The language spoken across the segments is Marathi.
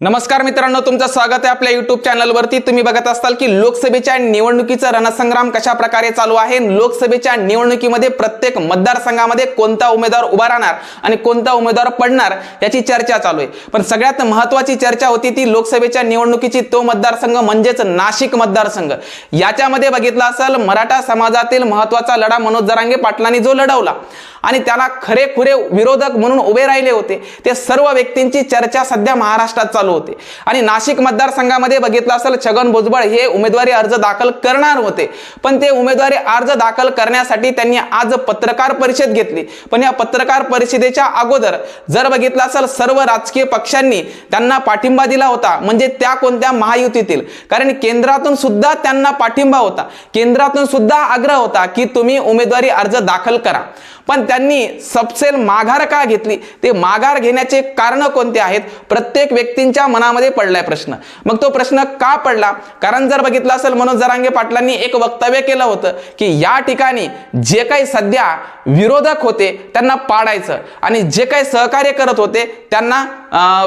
नमस्कार मित्रांनो तुमचं स्वागत आहे आपल्या युट्यूब चॅनलवरती तुम्ही बघत असाल की लोकसभेच्या निवडणुकीचा रणसंग्राम कशा प्रकारे चालू आहे? लोकसभेच्या निवडणुकीमध्ये प्रत्येक मतदारसंघामध्ये कोणता उमेदवार उभा राहणार आणि कोणता उमेदवार पडणार याची चर्चा चालू आहे. पण सगळ्यात महत्वाची चर्चा होती ती लोकसभेच्या निवडणुकीची. तो मतदारसंघ म्हणजेच नाशिक मतदारसंघ. याच्यामध्ये बघितलं असेल मराठा समाजातील महत्त्वाचा लढा मनोज जरांगे पाटलांनी जो लढवला. आणि त्याला खरेखुरे विरोधक म्हणून उभे राहिले होते. ते सर्व व्यक्तींची चर्चा सध्या महाराष्ट्रात चालू होते. आणि नाशिक मतदारसंघामध्ये बघितलं असेल छगन भुजबळ हे उमेदवारी अर्ज दाखल करणार होते. पण ते उमेदवारी अर्ज दाखल करण्यासाठी त्यांनी आज पत्रकार परिषद घेतली. पण या पत्रकार परिषदेच्या अगोदर जर बघितलं असेल सर्व राजकीय पक्षांनी त्यांना पाठिंबा दिला होता. म्हणजे त्या कोणत्या महायुतीतील. कारण केंद्रातून सुद्धा त्यांना पाठिंबा होता. केंद्रातून सुद्धा आग्रह होता की तुम्ही उमेदवारी अर्ज दाखल करा. पण त्यांनी सबसेल माघार का घेतली? ते माघार घेण्याचे कारण कोणते आहेत? प्रत्येक व्यक्तींच्या मनामध्ये पडलाय प्रश्न. मग तो प्रश्न का पडला? कारण जर बघितलं असेल मनोज जरांगे पाटलांनी एक वक्तव्य केलं होतं की या ठिकाणी जे काही सध्या विरोधक होते त्यांना पाडायचं आणि जे काही सहकार्य करत होते त्यांना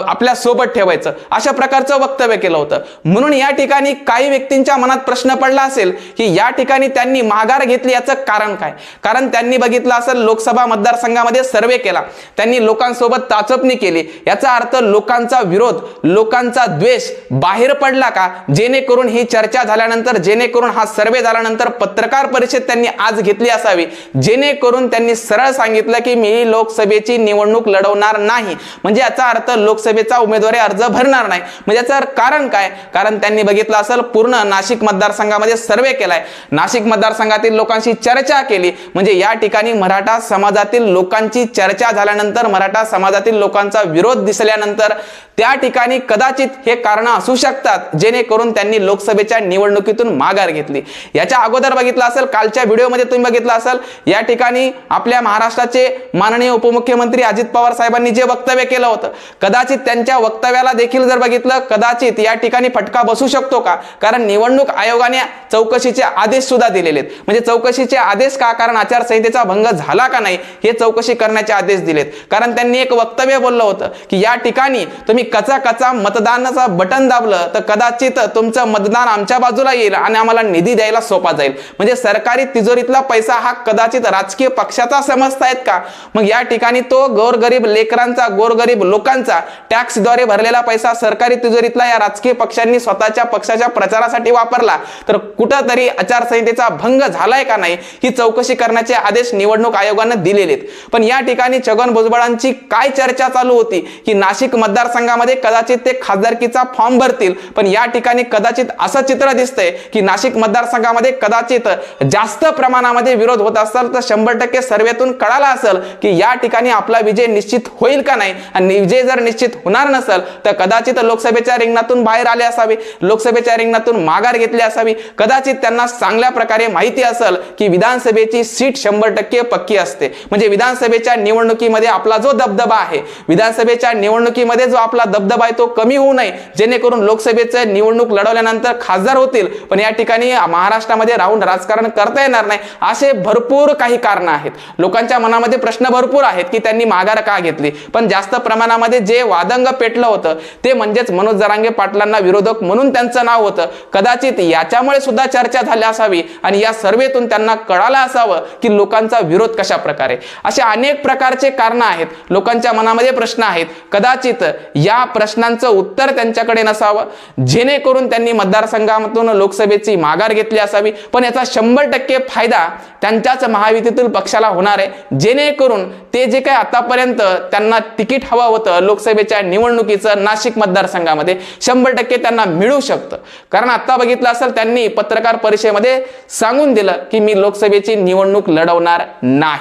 आपल्यासोबत ठेवायचं. अशा प्रकारचं वक्तव्य केलं होतं. म्हणून या ठिकाणी काही व्यक्तींच्या मनात प्रश्न पडला असेल की या ठिकाणी त्यांनी माघार घेतली याचं कारण काय? कारण त्यांनी बघितलं असेल लोकसभा मतदारसंघामध्ये सर्वे केला. त्यांनी लोकांसोबत चाचपणी केली. याचा अर्थ लोकांचा विरोध लोकांचा द्वेष बाहेर पडला का? जेणेकरून ही चर्चा झाल्यानंतर जेणेकरून हा सर्वे झाल्यानंतर पत्रकार परिषद त्यांनी आज घेतली असावी. जेणेकरून त्यांनी सरळ सांगितलं की मी लोकसभेची निवडणूक लढवणार नाही. म्हणजे याचा अर्थ लोकसभेचा उमेदवारी अर्ज भरणार नाही. म्हणजे याचं कारण काय? कारण त्यांनी बघितलं असेल पूर्ण नाशिक मतदारसंघामध्ये सर्वे केलाय. नाशिक मतदारसंघातील लोकांशी चर्चा केली. म्हणजे या ठिकाणी मराठा समाजातील लोकांची चर्चा झाल्यानंतर मराठा समाजातील लोकांचा विरोध दिसल्यानंतर त्या ठिकाणी कदाचित हे कारण असू शकतात जेणेकरून त्यांनी लोकसभेच्या निवडणुकीतून माघार घेतली. याच्या अगोदर बघितलं असेल कालच्या व्हिडिओमध्ये तुम्ही बघितलं असेल या ठिकाणी आपल्या महाराष्ट्राचे माननीय उपमुख्यमंत्री अजित पवार साहेबांनी जे वक्तव्य केलं होतं कदाचित त्यांच्या वक्तव्याला देखील जर बघितलं कदाचित या ठिकाणी फटका बसू शकतो का? कारण निवडणूक आयोगाने चौकशीचे आदेश सुद्धा दिलेले आहेत. म्हणजे चौकशीचे आदेश का? कारण आचारसंहितेचा भंग झाला का नाही? हे चौकशी करण्याचे आदेश दिलेत. कारण त्यांनी एक वक्तव्य बोललं होतं की या ठिकाणी तुम्ही कचा कचा मतदानाचा बटन दाबलं तर कदाचित तुमचं मतदान आमच्या बाजूला येईल आणि आम्हाला निधी द्यायला सोपा जाईल. म्हणजे सरकारी तिजोरीतला पैसा हा कदाचित राजकीय पक्षाचा समजतायत का? मग या ठिकाणी तो गोरगरीब लेकरांचा गोरगरीब लोकांचा टॅक्सद्वारे भरलेला पैसा सरकारी तिजोरीतला या राजकीय पक्षांनी स्वतःच्या पक्षाच्या प्रचारासाठी वापरला. तर कुठंतरी आचारसंहितेचा भंग झालाय का नाही? ही चौकशी करण्याचे आदेश निवडणूक आयोग आयोगानं दिलेले आहेत पण या ठिकाणी छगन भुजबळांची काय चर्चा चालू होती? की नाशिक मतदारसंघामध्ये कदाचित ते खासदारकीचा फॉर्म भरतील. पण या ठिकाणी कदाचित असं चित्र दिसतंय की नाशिक मतदारसंघामध्ये कदाचित जास्त प्रमाणामध्ये विरोध होत असेल तर शंभर टक्के सर्वेतून कळाला असेल की या ठिकाणी आपला विजय निश्चित होईल का नाही. आणि विजय जर निश्चित होणार नसेल तर कदाचित लोकसभेच्या रिंगणातून बाहेर आले असावे लोकसभेच्या रिंगणातून माघार घेतली असावी. कदाचित त्यांना चांगल्या प्रकारे माहिती असेल की विधानसभेची सीट शंभर टक्के पक्की असते. म्हणजे विधानसभेच्या निवडणुकीमध्ये आपला जो दबदबा आहे विधानसभेच्या निवडणुकीमध्ये जो आपला दबदबा आहे तो कमी होऊ नये जेणेकरून लोकसभेचं निवडणूक लढवल्यानंतर खासदार होतील. पण या ठिकाणी महाराष्ट्रामध्ये राहून राजकारण करता येणार नाही असे भरपूर काही कारण आहेत. लोकांच्या मनामध्ये प्रश्न भरपूर आहेत की त्यांनी माघार का घेतली? पण जास्त प्रमाणामध्ये जे वादंग पेटलं होतं ते म्हणजेच मनोज जरांगे पाटलांना विरोधक म्हणून त्यांचं नाव होतं. कदाचित याच्यामुळे सुद्धा चर्चा झाली असावी आणि या सर्वेतून त्यांना कळालं असावं की लोकांचा विरोध कशा प्रकारे असे अनेक प्रकारचे कारण आहेत. लोकांच्या मनामध्ये प्रश्न आहेत. कदाचित या प्रश्नांचं उत्तर त्यांच्याकडे नसावं. जेणेकरून त्यांनी मतदारसंघातून लोकसभेची माघार घेतली असावी. पण याचा शंभर टक्के फायदा त्यांच्याच महायुतीतील पक्षाला होणार आहे. जेणेकरून ते जे काही आतापर्यंत त्यांना तिकीट हवं होतं लोकसभेच्या निवडणुकीचं नाशिक मतदारसंघामध्ये शंभर टक्के त्यांना मिळू शकतं. कारण आता बघितलं असेल त्यांनी पत्रकार परिषदेमध्ये सांगून दिलं की मी लोकसभेची निवडणूक लढवणार नाही.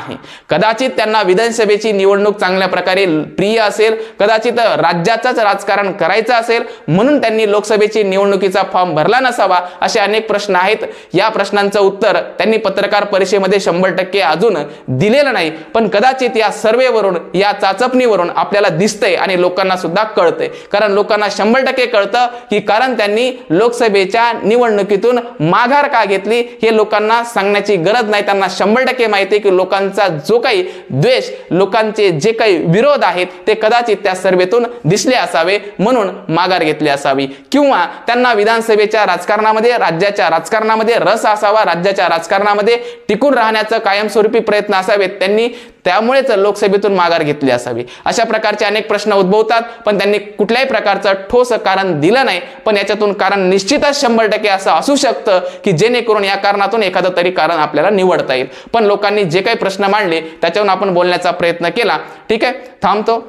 कदाचित त्यांना विधानसभेची निवडणूक चांगल्या प्रकारे प्रिय असेल कदाचित राज्याचंच राजकारण करायचं असेल म्हणून त्यांनी लोकसभेची निवडणुकीचा फॉर्म भरला नसावा असे अनेक प्रश्न आहेत. या प्रश्नांचं उत्तर त्यांनी पत्रकार परिषदेमध्ये शंभर टक्के अजून दिलेलं नाही. पण कदाचित या सर्वेवरून या चाचपणीवरून आपल्याला दिसतंय आणि लोकांना सुद्धा कळतंय. कारण लोकांना शंभर टक्के कळतं की कारण त्यांनी लोकसभेच्या निवडणुकीतून माघार का घेतली हे लोकांना सांगण्याची गरज नाही. त्यांना शंभर टक्के माहिती की लोकांना लोकांचा जो काही द्वेष लोकांचे जे काही विरोध आहेत ते कदाचित त्या सर्वेतून दिसले असावे म्हणून माघार घेतली असावी. किंवा त्यांना विधानसभेच्या राजकारणामध्ये राज्याच्या राजकारणामध्ये रस असावा राज्याच्या राजकारणामध्ये टिकून राहण्याचं कायमस्वरूपी प्रयत्न असावेत त्यांनी त्यामुळेच लोकसभेतून माघार घेतली असावी. अशा प्रकारचे अनेक प्रश्न उद्भवतात पण त्यांनी कुठल्याही प्रकारचं ठोस कारण दिलं नाही पण याच्यातून कारण निश्चितच शंभर टक्के असं असू शकतं की जेणेकरून या कारणातून एखादं तरी कारण आपल्याला निवडता येईल. पण लोकांनी जे काही प्रश्न प्रश्न मांडले त्याच्यावरून आपण बोलण्याचा प्रयत्न केला. ठीक आहे? थांबतो.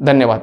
धन्यवाद.